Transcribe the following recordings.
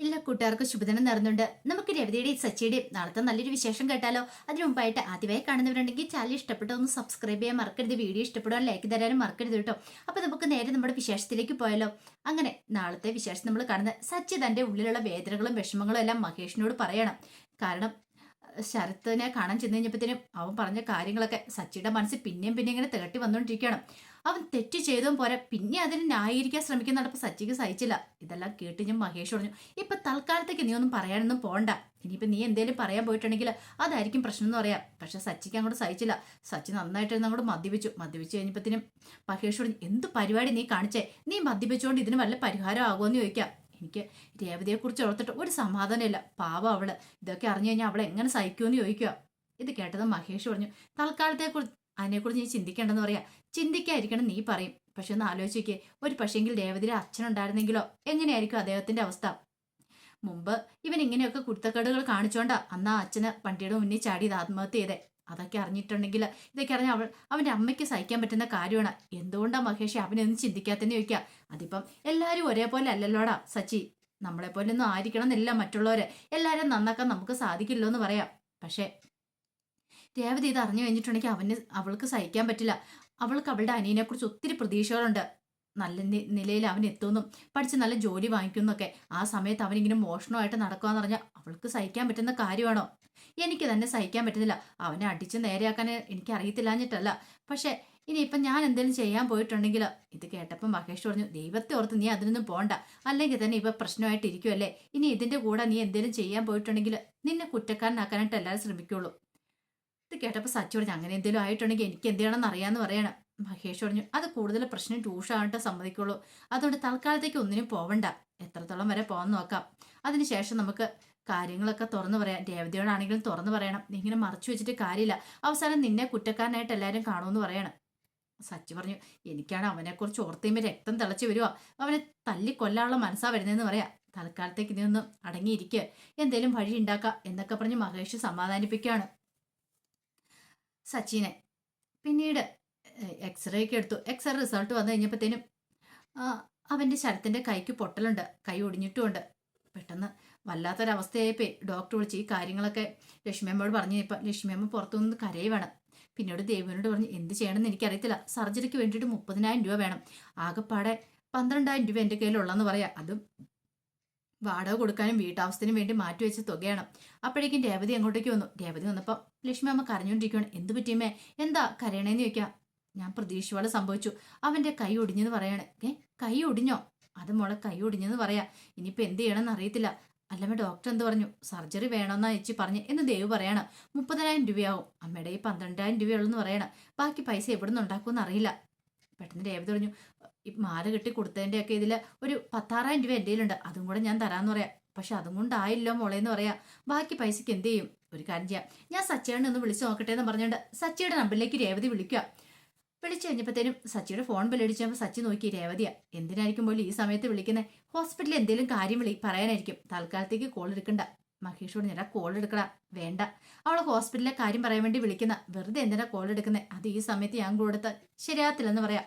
എല്ലാ കൂട്ടുകാർക്കും ശുഭദിനം നേർന്നുണ്ട്. നമുക്ക് രവിതയുടെയും സച്ചിയുടെയും നാളത്തെ നല്ലൊരു വിശേഷം കേട്ടാലോ? അതിനു മുമ്പായിട്ട് ആദ്യമായി കാണുന്നവരുണ്ടെങ്കിൽ ചാനൽ ഇഷ്ടപ്പെട്ടോ ഒന്ന് സബ്സ്ക്രൈബ് ചെയ്യാൻ മറക്കരുത്. വീഡിയോ ഇഷ്ടപ്പെട്ടോ ലൈക്ക് തരാനും മറക്കരുത് കേട്ടോ. അപ്പൊ നമുക്ക് നേരെ നമ്മുടെ വിശേഷത്തിലേക്ക് പോയാലോ? അങ്ങനെ നാളത്തെ വിശേഷം നമ്മൾ കാണുന്നത് സച്ചി തന്റെ ഉള്ളിലുള്ള വേദനകളും വിഷമങ്ങളും എല്ലാം മഹേഷിനോട് പറയണം. കാരണം ശരത്തിനെ കാണാൻ ചെന്ന് കഴിഞ്ഞപ്പോഴത്തേനും അവൻ പറഞ്ഞ കാര്യങ്ങളൊക്കെ സച്ചിയുടെ മനസ്സിൽ പിന്നെയും പിന്നെ ഇങ്ങനെ തികട്ടി വന്നുകൊണ്ടിരിക്കുകയാണ് അവൻ തെറ്റ് ചെയ്തും പോരാ. പിന്നെ അതിന് ന്യായീകരിക്കാൻ ശ്രമിക്കുന്നുണ്ടപ്പോൾ സച്ചിക്ക് സഹിച്ചില്ല. ഇതെല്ലാം കേട്ട് ഞാൻ മഹേഷ് പറഞ്ഞു ഇപ്പൊ തൽക്കാലത്തേക്ക് നീ ഒന്നും പറയാനൊന്നും പോണ്ട. ഇനിയിപ്പോൾ നീ എന്തേലും പറയാൻ പോയിട്ടുണ്ടെങ്കിൽ അതായിരിക്കും പ്രശ്നം എന്ന് പറയാം. പക്ഷെ സച്ചിക്ക് അങ്ങോട്ട് സഹിച്ചില്ല. സച്ചി നന്നായിട്ട് അങ്ങോട്ട് മദ്യപിച്ചു. മദ്യപിച്ചു കഴിഞ്ഞപ്പോഴത്തേനും മഹേഷ് പറഞ്ഞു എന്ത് പരിപാടി നീ കാണിച്ചേ? നീ മദ്യപിച്ചുകൊണ്ട് ഇതിന് വല്ല പരിഹാരം ആകുമെന്ന് ചോദിക്കാം. എനിക്ക് രേവതിയെക്കുറിച്ച് ഓർത്തിട്ട് ഒരു സമാധാനമില്ല. പാവം അവൾ. ഇതൊക്കെ അറിഞ്ഞു കഴിഞ്ഞാൽ അവളെ എങ്ങനെ സഹിക്കുമെന്ന് ചോദിക്കുക. ഇത് കേട്ടത് മഹേഷ് പറഞ്ഞു തൽക്കാലത്തെക്കുറിച്ച് അതിനെക്കുറിച്ച് നീ ചിന്തിക്കേണ്ടെന്ന് പറയാ. ചിന്തിക്കായിരിക്കണം നീ പറയും. പക്ഷെ ഒന്ന് ആലോചിക്കേ. ഒരു പക്ഷേങ്കിൽ രേവതിയുടെ അച്ഛനുണ്ടായിരുന്നെങ്കിലോ എങ്ങനെയായിരിക്കും അദ്ദേഹത്തിന്റെ അവസ്ഥ? മുമ്പ് ഇവൻ ഇങ്ങനെയൊക്കെ കുരുത്തക്കേടുകൾ കാണിച്ചോണ്ടാ അന്ന് ആ അച്ഛന് വണ്ടിയുടെ മുന്നിൽ ചാടി ആത്മഹത്യ ചെയ്തേ. അതൊക്കെ അറിഞ്ഞിട്ടുണ്ടെങ്കിൽ ഇതൊക്കെ അറിഞ്ഞ അവൾ അവന്റെ അമ്മയ്ക്ക് സഹിക്കാൻ പറ്റുന്ന കാര്യമാണ്. എന്തുകൊണ്ടാണ് മഹേഷ് അവനൊന്നും ചിന്തിക്കാത്തന്നെ ചോദിക്കുക. അതിപ്പം എല്ലാവരും ഒരേപോലെ അല്ലല്ലോടാ സച്ചി. നമ്മളെപ്പോലൊന്നും ആയിരിക്കണം എന്നില്ല മറ്റുള്ളവർ എല്ലാവരും നന്നാക്കാൻ നമുക്ക് സാധിക്കില്ലോ എന്ന് പറയാം. പക്ഷേ രേവതി ഇത് അറിഞ്ഞു കഴിഞ്ഞിട്ടുണ്ടെങ്കിൽ അവന് അവൾക്ക് സഹിക്കാൻ പറ്റില്ല. അവൾക്ക് അവളുടെ അനിയനെക്കുറിച്ച് ഒത്തിരി പ്രതീക്ഷകളുണ്ട്. നല്ല നിലയിൽ അവൻ എത്തുമെന്നും പഠിച്ച് നല്ല ജോലി വാങ്ങിക്കുന്നൊക്കെ. ആ സമയത്ത് അവനിങ്ങനെ മോഷണമായിട്ട് നടക്കുകയെന്ന് പറഞ്ഞാൽ അവൾക്ക് സഹിക്കാൻ പറ്റുന്ന കാര്യമാണോ? എനിക്ക് തന്നെ സഹിക്കാൻ പറ്റുന്നില്ല. അവനെ അടിച്ച് നേരെയാക്കാൻ എനിക്ക് അറിയത്തില്ലാഞ്ഞിട്ടല്ല പക്ഷെ ഇനിയിപ്പം ഞാൻ എന്തെങ്കിലും ചെയ്യാൻ പോയിട്ടുണ്ടെങ്കിൽ ഇത് കേട്ടപ്പോൾ മഹേഷ് പറഞ്ഞു ദൈവത്തെ ഓർത്ത് നീ അതിനൊന്നും പോണ്ട. അല്ലെങ്കിൽ തന്നെ ഇപ്പം പ്രശ്നമായിട്ട് ഇരിക്കുമല്ലേ ഇനി ഇതിന്റെ കൂടെ നീ എന്തെങ്കിലും ചെയ്യാൻ പോയിട്ടുണ്ടെങ്കിൽ നിന്നെ കുറ്റക്കാരനാക്കാനായിട്ട് എല്ലാവരും ശ്രമിക്കുള്ളൂ. ഇത് കേട്ടപ്പോൾ സച്ചു പറഞ്ഞു അങ്ങനെ എന്തെങ്കിലും ആയിട്ടുണ്ടെങ്കിൽ എനിക്ക് എന്ത് ചെയ്യണമെന്ന് അറിയാമെന്ന് പറയണം. മഹേഷ് പറഞ്ഞു അത് കൂടുതൽ പ്രശ്നം ട്യൂഷായിട്ട് സമ്മതിക്കുള്ളൂ. അതുകൊണ്ട് തൽക്കാലത്തേക്ക് ഒന്നിനും പോവണ്ട. എത്രത്തോളം വരെ പോകാൻ നോക്കാം. അതിനുശേഷം നമുക്ക് കാര്യങ്ങളൊക്കെ തുറന്നു പറയാം. രേവതിയോടാണെങ്കിലും തുറന്നു പറയണം. ഇങ്ങനെ മറച്ചു വെച്ചിട്ട് കാര്യമില്ല. അവസാനം നിന്നെ കുറ്റക്കാരനായിട്ട് എല്ലാവരും കാണുമെന്ന് പറയണം. സച്ചി പറഞ്ഞു എനിക്കാണ് അവനെക്കുറിച്ച് ഓർത്തുമ്പോൾ രക്തം തിളച്ചു വരുവാ. അവനെ തല്ലി കൊല്ലാനുള്ള മനസ്സാ വരുന്നതെന്ന് പറയാം. തൽക്കാലത്തേക്ക് നീ ഒന്ന് അടങ്ങിയിരിക്കുക എന്തേലും വഴി ഉണ്ടാക്കാം എന്നൊക്കെ പറഞ്ഞ് മഹേഷ് സമാധാനിപ്പിക്കുകയാണ് സച്ചിനെ പിന്നീട് എക്സ്റേ ഒക്കെ എടുത്തു. എക്സ്റേ റിസൾട്ട് വന്നു കഴിഞ്ഞപ്പോഴത്തേനും അവന്റെ ശരത്തിന്റെ കൈക്ക് പൊട്ടലുണ്ട്. കൈ ഒടിഞ്ഞിട്ടുമുണ്ട്. പെട്ടെന്ന് വല്ലാത്തൊരവസ്ഥയായിപ്പോയി. ഡോക്ടർ വിളിച്ച് ഈ കാര്യങ്ങളൊക്കെ ലക്ഷ്മിയമ്മയോട് പറഞ്ഞു ഇപ്പം ലക്ഷ്മിയമ്മ പുറത്തുനിന്ന് കരയുവാണ്. പിന്നീട് ദേവിനോട് പറഞ്ഞു എന്ത് ചെയ്യണമെന്ന് എനിക്കറിയത്തില്ല. സർജറിക്ക് വേണ്ടിയിട്ട് മുപ്പതിനായിരം രൂപ വേണം. ആകെപ്പാടെ പന്ത്രണ്ടായിരം രൂപ എന്റെ കയ്യിലുള്ളതെന്ന് പറയാം. അതും വാടക കൊടുക്കാനും വീട്ടാവശ്യത്തിനും വേണ്ടി മാറ്റിവെച്ച തുകയാണ്. അപ്പോഴേക്കും രേവതി അങ്ങോട്ടേക്ക് വന്നു. രേവതി വന്നപ്പോൾ ലക്ഷ്മി അമ്മ കരഞ്ഞുകൊണ്ടിരിക്കുകയാണ് എന്ത് പറ്റിയമ്മേ? എന്താ കരയണേന്ന് ചോദിക്കാം. ഞാൻ പ്രതീക്ഷയോടെ സംഭവിച്ചു. അവന്റെ കൈ ഒടിഞ്ഞെന്ന് പറയാണ്. ഏ കൈ ഒടിഞ്ഞോ? അത് മോളെ കൈ ഒടിഞ്ഞെന്ന് പറയാ. ഇനിയിപ്പോ എന്ത് ചെയ്യണമെന്ന് അറിയത്തില്ല. അല്ലമ്മ ഡോക്ടർ എന്ത് പറഞ്ഞു? സർജറി വേണമെന്നാ ചേച്ചി പറഞ്ഞു. എന്ന് ദേവ് പറയാണ്. മുപ്പതിനായിരം രൂപയാവും. അമ്മയുടെ ഈ പന്ത്രണ്ടായിരം രൂപയുള്ളെന്ന് പറയണം. ബാക്കി പൈസ എവിടെ നിന്ന് ഉണ്ടാക്കുമെന്ന് അറിയില്ല. പെട്ടെന്ന് ദേവ് പറഞ്ഞു. ഈ മാല കെട്ടി കൊടുത്തതിന്റെ ഒക്കെ ഇതിൽ ഒരു പത്താറായിരം രൂപ എന്റെ കയ്യിലുണ്ട്. അതും കൂടെ ഞാൻ തരാമെന്ന് പറയാം. പക്ഷെ അതും കൊണ്ടായില്ലോ മോളെ എന്ന് പറയാം. ബാക്കി പൈസയ്ക്ക് എന്ത് ചെയ്യും? ഒരു കാര്യം ചെയ്യാം. ഞാൻ സച്ചിയുടെ ഒന്ന് വിളിച്ചു നോക്കട്ടെ എന്ന് പറഞ്ഞുകൊണ്ട് സച്ചയുടെ നമ്പറിലേക്ക് രേവതി വിളിക്കുക. വിളിച്ചു കഴിഞ്ഞപ്പോഴത്തേനും സച്ചിയുടെ ഫോൺ ബില്ലടിച്ചപ്പോൾ സച്ചി നോക്കി രേവതിയാ എന്തിനായിരിക്കും പോലും ഈ സമയത്ത് വിളിക്കുന്നത് ഹോസ്പിറ്റലിൽ എന്തെങ്കിലും കാര്യം വിളി പറയാനായിരിക്കും. തൽക്കാലത്തേക്ക് കോൾ എടുക്കണ്ട. മഹേഷോട് ഞാൻ കോൾ എടുക്കടാ വേണ്ട. അവൾ ഹോസ്പിറ്റലിലെ കാര്യം പറയാൻ വേണ്ടി വിളിക്കുന്ന. വെറുതെ എന്തിനാ കോൾ എടുക്കുന്നത് അത് ഈ സമയത്ത് ഞാൻ കൊടുത്ത് ശരിയാകത്തില്ലെന്ന് പറയാം.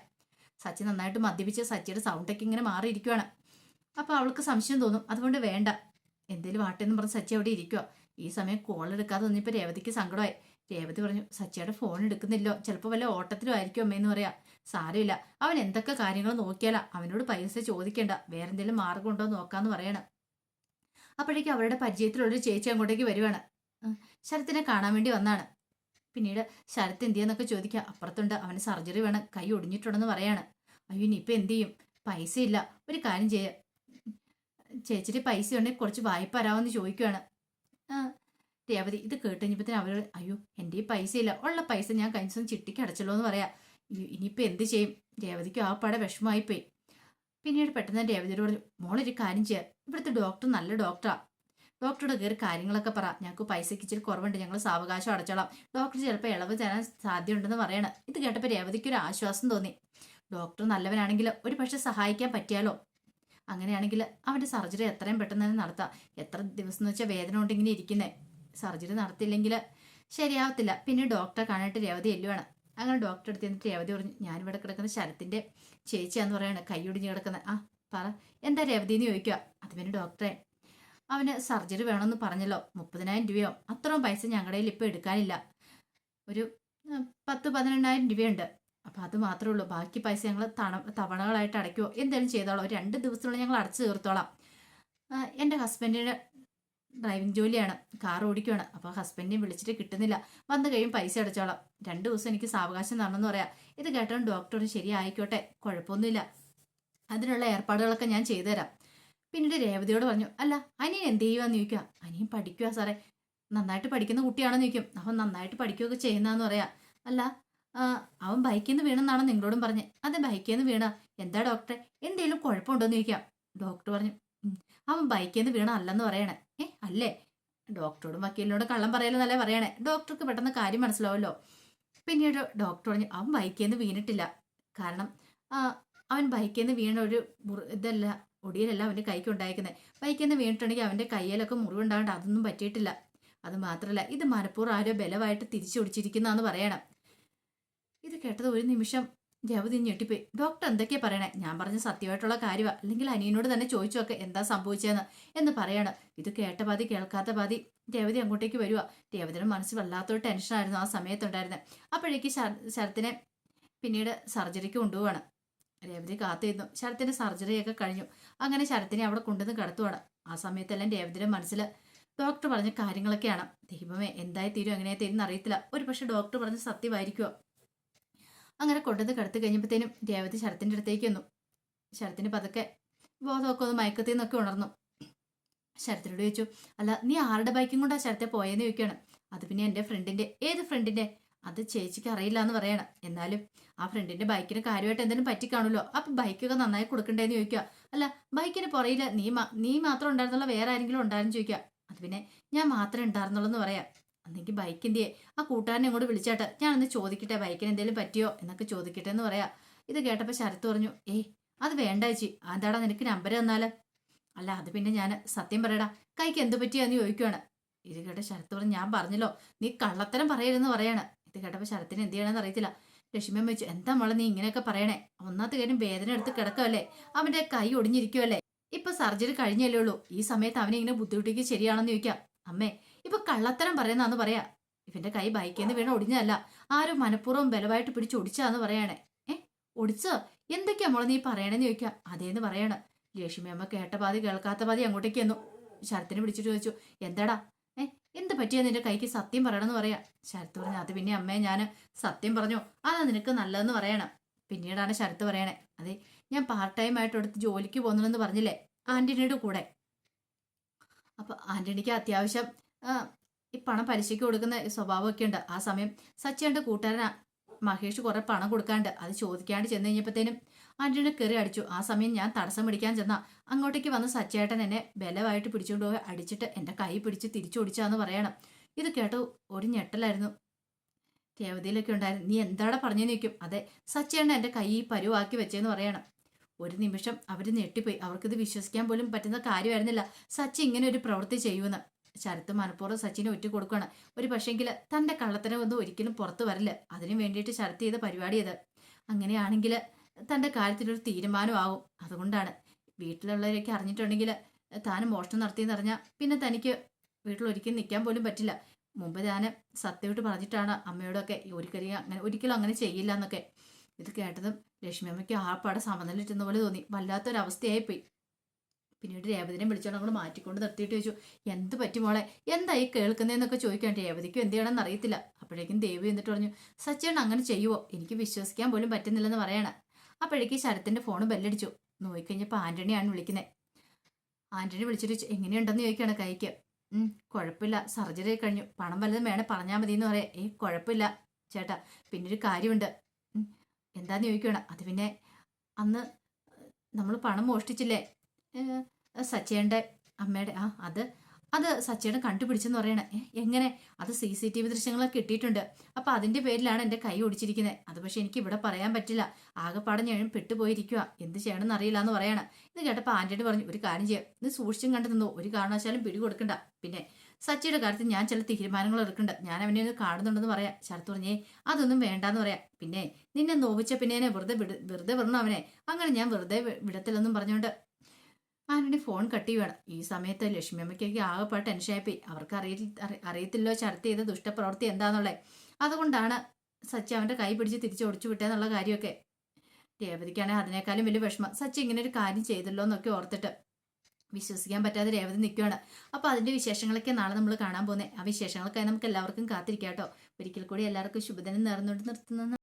സച്ചി നന്നായിട്ട് മദ്യപിച്ച് സച്ചിയുടെ സൗണ്ടൊക്കെ ഇങ്ങനെ മാറിയിരിക്കുവാണ്. അപ്പോൾ അവൾക്ക് സംശയം തോന്നും. അതുകൊണ്ട് വേണ്ട. എന്തേലും വാട്ടെന്ന് പറഞ്ഞ് സച്ചി അവിടെ ഇരിക്കുവോ. ഈ സമയം കോൾ എടുക്കാതെ ഒന്നിപ്പോൾ രേവതിക്ക് സങ്കടമായി. രേവതി പറഞ്ഞു സച്ചിയുടെ ഫോൺ എടുക്കുന്നില്ലോ. ചിലപ്പോൾ വല്ല ഓട്ടത്തിലും ആയിരിക്കും അമ്മയെന്ന് പറയാ. സാരമില്ല. അവൻ എന്തൊക്കെ കാര്യങ്ങൾ നോക്കിയാലാ അവനോട് പൈസ ചോദിക്കേണ്ട. വേറെ എന്തെങ്കിലും മാർഗം ഉണ്ടോ നോക്കാന്ന് പറയണം. അപ്പോഴേക്കും അവരുടെ പരിചയത്തിലുള്ളൊരു ചേച്ചി അങ്ങോട്ടേക്ക് വരുവാണ്. ശരത്തിനെ കാണാൻ വേണ്ടി വന്നാണ്. പിന്നീട് ശരത്ത് എന്ത് ചെയ്യാന്നൊക്കെ ചോദിക്കുക അപ്പുറത്തുണ്ട്. അവന് സർജറി വേണം. കൈ ഒടിഞ്ഞിട്ടുണ്ടെന്ന് പറയാണ്. അയ്യോ ഇനിയിപ്പോൾ എന്ത് ചെയ്യും? പൈസ ഇല്ല ഒരു കാര്യം ചെയ്യ. ചേച്ചിയുടെ പൈസ ഉണ്ടെങ്കിൽ കുറച്ച് വായ്പ തരാമെന്ന് ചോദിക്കുവാണ്. ആ രേവതി ഇത് കേട്ട് കഴിഞ്ഞപ്പോഴത്തേന് അവർ അയ്യോ എന്റെ ഈ പൈസ ഇല്ല ഉള്ള പൈസ ഞാൻ കഴിഞ്ഞ ചിട്ടിക്ക് അടച്ചല്ലോ എന്ന് പറയാം. ഇനി- ഇനിയിപ്പോൾ എന്ത് ചെയ്യും? രേവതിക്ക് ആ പാടെ വിഷമമായിപ്പോയി പിന്നീട് പെട്ടെന്ന് രേവതിയോട് പറഞ്ഞു മോളൊരു കാര്യം ചെയ്യുക ഇവിടുത്തെ ഡോക്ടർ നല്ല ഡോക്ടറാ. ഡോക്ടറോട് കയറി കാര്യങ്ങളൊക്കെ പറ. ഞങ്ങൾക്ക് പൈസയ്ക്ക് ഇച്ചിരി കുറവുണ്ട്. ഞങ്ങൾ സാവകാശം അടച്ചോളാം. ഡോക്ടർ ചിലപ്പോൾ ഇളവ് തരാൻ സാധ്യതയുണ്ടെന്ന് പറയണം. ഇത് കേട്ടപ്പോൾ രേവതിക്ക് ഒരു ആശ്വാസം തോന്നി. ഡോക്ടർ നല്ലവനാണെങ്കിൽ ഒരു പക്ഷെ സഹായിക്കാൻ പറ്റിയാലോ? അങ്ങനെയാണെങ്കിൽ അവന്റെ സർജറി എത്രയും പെട്ടെന്ന് തന്നെ നടത്താം. എത്ര ദിവസം എന്ന് വെച്ചാൽ വേദന കൊണ്ട് ഇങ്ങനെ ഇരിക്കുന്നേ? സർജറി നടത്തില്ലെങ്കിൽ ശരിയാവത്തില്ല. പിന്നെ ഡോക്ടറെ കാണാനായിട്ട് രേവതി എല്ലുവാണ് അങ്ങനെ ഡോക്ടറെ അടുത്ത് എന്നിട്ട് രേവതി പറഞ്ഞു ഞാനിവിടെ കിടക്കുന്ന ശരത്തിന്റെ ചേച്ചിയാന്ന് പറയാണ് കൈ ഒടിഞ്ഞ് കിടക്കുന്നത് ആ പറ. എന്താ രേവതി എന്ന് ചോദിക്കുക? അത് പിന്നെ ഡോക്ടറെ. അവന് സർജറി വേണമെന്ന് പറഞ്ഞല്ലോ. മുപ്പതിനായിരം രൂപയോ? അത്രയും പൈസ ഞങ്ങളുടെ കയ്യിൽ ഇപ്പോൾ എടുക്കാനില്ല. ഒരു പത്ത് പതിനെണ്ണായിരം രൂപയുണ്ട്. അപ്പോൾ അത് മാത്രമേ ഉള്ളൂ. ബാക്കി പൈസ ഞങ്ങൾ തണ തവണകളായിട്ട് അടയ്ക്കുമോ എന്തെങ്കിലും ചെയ്തോളാം. ഒരു രണ്ട് ദിവസത്തിനുള്ളിൽ ഞങ്ങൾ അടച്ചു തീർത്തോളാം. എന്റെ ഹസ്ബൻഡിന് ഡ്രൈവിംഗ് ജോലിയാണ് കാർ ഓടിക്കുവാണ്. അപ്പോൾ ഹസ്ബൻഡിനെ വിളിച്ചിട്ട് കിട്ടുന്നില്ല. വന്നു കഴിയും പൈസ അടച്ചോളാം. രണ്ട് ദിവസം എനിക്ക് സാവകാശം തരണമെന്ന് പറയാം. ഇത് കേട്ടോ ഡോക്ടർ ശരിയായിക്കോട്ടെ കുഴപ്പമൊന്നുമില്ല. അതിനുള്ള ഏർപ്പാടുകളൊക്കെ ഞാൻ ചെയ്തു തരാം പിന്നീട് രേവതിയോട് പറഞ്ഞു അല്ല അനിയൻ എന്ത് ചെയ്യുവാന്ന് ചോദിക്കുക അനിയൻ പഠിക്കുക സാറേ. നന്നായിട്ട് പഠിക്കുന്ന കുട്ടിയാണെന്ന് ചോദിക്കും. അവൻ നന്നായിട്ട് പഠിക്കുകയൊക്കെ ചെയ്യുന്നതെന്ന് പറയാം. അല്ല അവൻ ബൈക്കിൽ നിന്ന് വീണെന്നാണ് നിങ്ങളോടും പറഞ്ഞത് അതെ ബൈക്കിൽ നിന്ന് വീണ. എന്താ ഡോക്ടറെ? എന്തെങ്കിലും കുഴപ്പമുണ്ടോന്ന് ചോദിക്കാം. ഡോക്ടർ പറഞ്ഞു അവൻ ബൈക്കിൽ നിന്ന് വീണ അല്ലെന്ന് പറയണേ. ഏ അല്ലേ? ഡോക്ടറോടും വക്കീലിനോടും കള്ളം പറയലെന്നല്ലേ പറയണേ. ഡോക്ടർക്ക് പെട്ടെന്ന് കാര്യം മനസ്സിലാവല്ലോ. പിന്നീട് ഡോക്ടർ പറഞ്ഞു അവൻ ബൈക്കിൽ നിന്ന് വീണിട്ടില്ല. കാരണം അവൻ ബൈക്കിൽ നിന്ന് വീണ ഒരു ഇതല്ല ഒടിയിലല്ല അവന്റെ കൈക്ക് ഉണ്ടായിരിക്കുന്നത് ബൈക്കിൽ നിന്ന് വീണിട്ടുണ്ടെങ്കിൽ അവന്റെ കയ്യിലൊക്കെ മുറിവുണ്ടാവേണ്ട അതൊന്നും പറ്റിയിട്ടില്ല. അത് മാത്രമല്ല ഇത് മനഃപൂർവം ആരോ ബലമായിട്ട് തിരിച്ചു പിടിച്ചിരിക്കുന്നതെന്ന് പറയണം. ഇത് കേട്ടത് ഒരു നിമിഷം രവതി ഞെട്ടിപ്പോയി. ഡോക്ടർ എന്തൊക്കെയാ പറയണേ? ഞാൻ പറഞ്ഞ സത്യമായിട്ടുള്ള കാര്യമാണ് അല്ലെങ്കിൽ അനിയനോട് തന്നെ ചോദിച്ചു നോക്കെ എന്താ സംഭവിച്ചതെന്ന് എന്ന് പറയണം. ഇത് കേട്ട പാതി കേൾക്കാത്ത പാതി രവതി അങ്ങോട്ടേക്ക് വരുക രവതിയുടെ മനസ്സിൽ വല്ലാത്തൊരു ടെൻഷനായിരുന്നു ആ സമയത്തുണ്ടായിരുന്നത് അപ്പോഴേക്ക് ശര- ശരത്തിനെ പിന്നീട് സർജറിക്ക് കൊണ്ടുപോവാണ്. രേവതി കാത്തിരുന്നു. ശരത്തിന്റെ സർജറിയൊക്കെ കഴിഞ്ഞു. അങ്ങനെ ശരത്തിനെ അവിടെ കൊണ്ടുവന്ന് കിടത്തുവാണ്. ആ സമയത്തെല്ലാം രേവതിയുടെ മനസ്സിൽ ഡോക്ടർ പറഞ്ഞ കാര്യങ്ങളൊക്കെയാണ്. ദൈവമേ എന്തായി തീരും? എങ്ങനെയായി തീരും എന്നറിയത്തില്ല ഒരു പക്ഷെ ഡോക്ടർ പറഞ്ഞ സത്യമായിരിക്കുമോ അങ്ങനെ കൊണ്ടുവന്ന് കിടത്തി കഴിഞ്ഞപ്പോഴത്തേനും രേവതി ശരത്തിന്റെ അടുത്തേക്ക് വന്നു. ശരത്തിന് പതുക്കെ ബോധമൊക്കെ ഒന്ന് മയക്കത്തിൽ നിന്നൊക്കെ ഉണർന്നു. ശരത്തിനോട് ചോദിച്ചു അല്ല നീ ആരുടെ ബൈക്കും കൊണ്ടാ ശരത്തെ പോയെന്ന് ചോദിക്കുകയാണ്? അത് പിന്നെ എന്റെ ഫ്രണ്ടിന്റെ ഏത് ഫ്രണ്ടിന്റെ അത് ചേച്ചിക്ക് അറിയില്ല എന്ന് പറയണം. എന്നാലും ആ ഫ്രണ്ടിന്റെ ബൈക്കിന് കാര്യമായിട്ട് എന്തെങ്കിലും പറ്റിക്കാണല്ലോ. അപ്പൊ ബൈക്കൊക്കെ നന്നായി കൊടുക്കണ്ടേന്ന് ചോദിക്കുക. അല്ല ബൈക്കിന് പുറയില്ല. നീ നീ മാത്രം ഉണ്ടായിരുന്നുള്ള വേറെ ആരെങ്കിലും ഉണ്ടായിരുന്നു ചോദിക്കുക. അത് പിന്നെ ഞാൻ മാത്രമേ ഉണ്ടായിരുന്നുള്ളൂ എന്ന് പറയാം. അന്നെങ്കിൽ ബൈക്കിന്റെ ആ കൂട്ടുകാരനെ ഇങ്ങോട്ട് വിളിച്ചാട്ടെ ഞാനൊന്ന് ചോദിക്കട്ടെ ബൈക്കിന് എന്തെങ്കിലും പറ്റിയോ? എന്നൊക്കെ ചോദിക്കട്ടെ എന്ന് പറയാം. ഇത് കേട്ടപ്പോൾ ശരത്ത് പറഞ്ഞു ഏയ് അത് വേണ്ട ചേച്ചി. അതാടാ നിനക്ക് നമ്പർ തന്നാൽ? അല്ല അത് പിന്നെ ഞാൻ സത്യം പറയടാ. കൈക്ക് എന്ത് പറ്റിയാന്ന് ചോദിക്കുവാണ്. ഇത് കേട്ട ശരത്ത് പറഞ്ഞു ഞാൻ പറഞ്ഞല്ലോ നീ കള്ളത്തരം പറയരുതെന്ന് പറയാണ്. ഇത് കേട്ടപ്പോൾ ശരത്തിന് എന്ത് ചെയ്യണമെന്ന് അറിയത്തില്ല. ലക്ഷ്മി വെച്ചു എന്താ മോളെ നീ ഇങ്ങനെയൊക്കെ പറയണേ? ഒന്നാത്ത കാര്യം വേദന എടുത്ത് കിടക്കുമല്ലേ അവന്റെ കൈ ഒടിഞ്ഞിരിക്കുമല്ലേ ഇപ്പൊ സർജറി കഴിഞ്ഞല്ലേ ഉള്ളൂ. ഈ സമയത്ത് അവനെ ഇങ്ങനെ ബുദ്ധിമുട്ടിക്ക് ശരിയാണെന്ന് ചോദിക്കാം. അമ്മേ ഇപ്പൊ കള്ളത്തരം പറയുന്നാന്ന് പറയാ. ഇവന്റെ കൈ ബൈക്കിൽ നിന്ന് വീണ് ഒടിഞ്ഞതല്ല. ആരും മനഃപൂർവം ബലമായിട്ട് പിടിച്ച് ഒടിച്ചാന്ന് പറയണേ. ഏ ഒടിച്ചോ? എന്തൊക്കെയാ മോളെ നീ പറയണേന്ന് ചോദിക്കാം? അതേന്ന് പറയാണ്. ലക്ഷ്മി അമ്മ കേട്ട പാതി കേൾക്കാത്ത പാതി അങ്ങോട്ടേക്ക് എന്നു ശരത്തിനെ പിടിച്ചിട്ട് ചോദിച്ചു എന്താടാ? ഏ എന്ത് പറ്റിയാ നിന്റെ കൈക്ക് സത്യം പറയണമെന്ന് പറയാ? ശരത്ത് പറഞ്ഞു അത് പിന്നെ അമ്മയെ ഞാൻ സത്യം പറഞ്ഞു. അതാ നിനക്ക് നല്ലതെന്ന് പറയണം. പിന്നീടാണ് ശരത്ത് പറയണേ അതെ ഞാൻ പാർട്ട് ടൈം ആയിട്ട് എടുത്ത് ജോലിക്ക് പോകുന്നുണ്ടെന്ന് പറഞ്ഞില്ലേ? ആന്റണിയുടെ കൂടെ. അപ്പൊ ആന്റണിക്ക് അത്യാവശ്യം ഈ പണം പലിശയ്ക്ക് കൊടുക്കുന്ന സ്വഭാവമൊക്കെ ഉണ്ട്. ആ സമയം സച്ചിയുടെ കൂട്ടുകാരൻ മഹേഷ് കുറെ പണം കൊടുക്കാണ്ട് അത് ചോദിക്കാണ്ട് ചെന്ന് കഴിഞ്ഞപ്പോഴത്തേനും ആന്റണി കയറി അടിച്ചു. ആ സമയം ഞാൻ തടസ്സം പിടിക്കാൻ ചെന്ന അങ്ങോട്ടേക്ക് വന്ന സച്ചേട്ടൻ എന്നെ ബലമായിട്ട് പിടിച്ചുകൊണ്ട് പോയി അടിച്ചിട്ട് എന്റെ കൈ പിടിച്ച് തിരിച്ചൊടിച്ചാന്ന് പറയണം. ഇത് കേട്ടോ ഒരു ഞെട്ടലായിരുന്നു. രേവതിയിലൊക്കെ ഉണ്ടായിരുന്നു. നീ എന്താടാ പറഞ്ഞു നിൽക്കും അതെ സച്ചേട്ടൻ എന്റെ കൈ പരുവാക്കി വെച്ചേന്ന് പറയണം. ഒരു നിമിഷം അവർ ഞെട്ടിപ്പോയി. അവർക്കിത് വിശ്വസിക്കാൻ പോലും പറ്റുന്ന കാര്യമായിരുന്നില്ല. സച്ചി ഇങ്ങനെ ഒരു പ്രവൃത്തി ചെയ്യുമെന്ന്. ശരത്ത് മനഃപൂർവം സച്ചിനെ ഒറ്റ കൊടുക്കുകയാണ് ഒരു പക്ഷേങ്കിൽ തന്റെ കള്ളത്തരമൊന്നും ഒരിക്കലും പുറത്തു വരില്ല. അതിനു വേണ്ടിയിട്ട് ശരത്ത് ചെയ്ത പരിപാടി ഇത്. അങ്ങനെയാണെങ്കിൽ തന്റെ കാര്യത്തിലൊരു തീരുമാനമാവും അതുകൊണ്ടാണ്. വീട്ടിലുള്ളവരൊക്കെ അറിഞ്ഞിട്ടുണ്ടെങ്കിൽ താൻ മോഷണം നടത്തിയെന്ന് അറിഞ്ഞാൽ പിന്നെ തനിക്ക് വീട്ടിൽ ഒരിക്കലും നിൽക്കാൻ പോലും പറ്റില്ല. മുമ്പ് ഞാൻ സത്യമായിട്ട് പറഞ്ഞിട്ടാണ് അമ്മയോടൊക്കെ ഒരിക്കലും അങ്ങനെ ഒരിക്കലും അങ്ങനെ ചെയ്യില്ല എന്നൊക്കെ ഇത് കേട്ടതും ലക്ഷ്മി അമ്മയ്ക്ക് ആപ്പാടെ സമനിലിട്ടുന്ന പോലെ തോന്നി. വല്ലാത്തൊരവസ്ഥയായിപ്പോയി. പിന്നീട് രേവതിനെ വിളിച്ചോണ്ട് അങ്ങോട്ട് മാറ്റിക്കൊണ്ട് നിർത്തിയിട്ട് ചോദിച്ചു എന്ത് പറ്റി മോളെ? എന്തായി കേൾക്കുന്നതെന്നൊക്കെ ചോദിക്കാൻ രേവതിക്കും എന്ത് ചെയ്യണമെന്ന് അറിയത്തില്ല. അപ്പോഴേക്കും ദേവി എന്നിട്ട് പറഞ്ഞു സച്ചേൺ അങ്ങനെ ചെയ്യുവോ? എനിക്ക് വിശ്വസിക്കാൻ പോലും പറ്റുന്നില്ലെന്ന് പറയണ. അപ്പോഴേക്ക് ശരത്തിന്റെ ഫോൺ ബെല്ലടിച്ചു. നോക്കിക്കഴിഞ്ഞപ്പോൾ ആന്റണിയാണ് വിളിക്കുന്നത് ആന്റണി വിളിച്ചിട്ട് എങ്ങനെയുണ്ടെന്ന് ചോദിക്കുകയാണ് കൈക്ക്? ഉം കുഴപ്പമില്ല. സർജറി കഴിഞ്ഞു. പണം വല്ലതും വേണേ പറഞ്ഞാൽ മതി എന്ന് പറയാം. ഏയ് കുഴപ്പമില്ല ചേട്ടാ. പിന്നൊരു കാര്യമുണ്ട്. എന്താന്ന് ചോദിക്കണം അത് പിന്നെ അന്ന് നമ്മൾ പണം മോഷ്ടിച്ചില്ലേ? സച്ചേന്റെ അമ്മയുടെ ആ അത് അത് സച്ചേട്ടൻ കണ്ടുപിടിച്ചെന്ന് പറയണേ. എങ്ങനെ? അത് സി സി ടി വി ദൃശ്യങ്ങളൊക്കെ കിട്ടിയിട്ടുണ്ട്. അപ്പൊ അതിന്റെ പേരിലാണ് എന്റെ കൈ ഒടിച്ചിരിക്കുന്നത് അത് പക്ഷേ എനിക്ക് ഇവിടെ പറയാൻ പറ്റില്ല. ആകെപ്പാടെ ഞാൻ പെട്ടുപോയിരിക്കുക എന്ത് ചെയ്യണമെന്ന് അറിയില്ല എന്ന് പറയണം. ഇത് കേട്ടപ്പോൾ ആന്റണി പറഞ്ഞു ഒരു കാര്യം ചെയ്യാം. ഇത് സൂക്ഷിച്ചും കണ്ടു നിന്നു. ഒരു കാരണവശാലും പിടി കൊടുക്കണ്ട പിന്നെ സച്ചിയുടെ കാര്യത്തിൽ ഞാൻ ചില തീരുമാനങ്ങൾ എടുക്കണ്ട. ഞാൻ അവനെ ഒന്ന് കാണുന്നുണ്ടെന്ന് പറയാം. ശരത്ത് പറഞ്ഞേ അതൊന്നും വേണ്ടാന്ന് പറയാം. പിന്നെ നിന്നെ നോവിച്ച പിന്നെ വെറുതെ വിട വെറുതെ വിടണം അവനെ? അങ്ങനെ ഞാൻ വെറുതെ വിടത്തില്ലെന്നും പറഞ്ഞുകൊണ്ട് ആരുടെ ഫോൺ കട്ട് ചെയ്യണം ഈ സമയത്ത് ലക്ഷ്മി അമ്മയ്ക്കൊക്കെ ആകെപ്പാട് ടെൻഷനായിപ്പോയി. അവർക്ക് അറിയി അറി- അറിയത്തില്ലോ ശരത്ത് ചെയ്ത ദുഷ്ടപ്രവൃത്തി എന്താന്നുള്ളത് അതുകൊണ്ടാണ് സച്ചി അവന്റെ കൈ പിടിച്ച് തിരിച്ചു ഒടിച്ചു വിട്ടേന്നുള്ള കാര്യമൊക്കെ. രേവതിക്കാണെങ്കിൽ അതിനേക്കാളും വലിയ വിഷമം. സച്ചി ഇങ്ങനെ ഒരു കാര്യം ചെയ്തല്ലോ എന്നൊക്കെ ഓർത്തിട്ട് വിശ്വസിക്കാൻ പറ്റാതെ രേവതി നിൽക്കുകയാണ് അപ്പോൾ അതിന്റെ വിശേഷങ്ങളൊക്കെ നാളെ നമ്മൾ കാണാൻ പോകുന്നത് ആ വിശേഷങ്ങളൊക്കെ നമുക്ക് എല്ലാവർക്കും കാത്തിരിക്കാം കേട്ടോ. ഒരിക്കൽ കൂടി എല്ലാവർക്കും ശുഭദിനം നേർന്നുകൊണ്ട് നിർത്തുന്ന.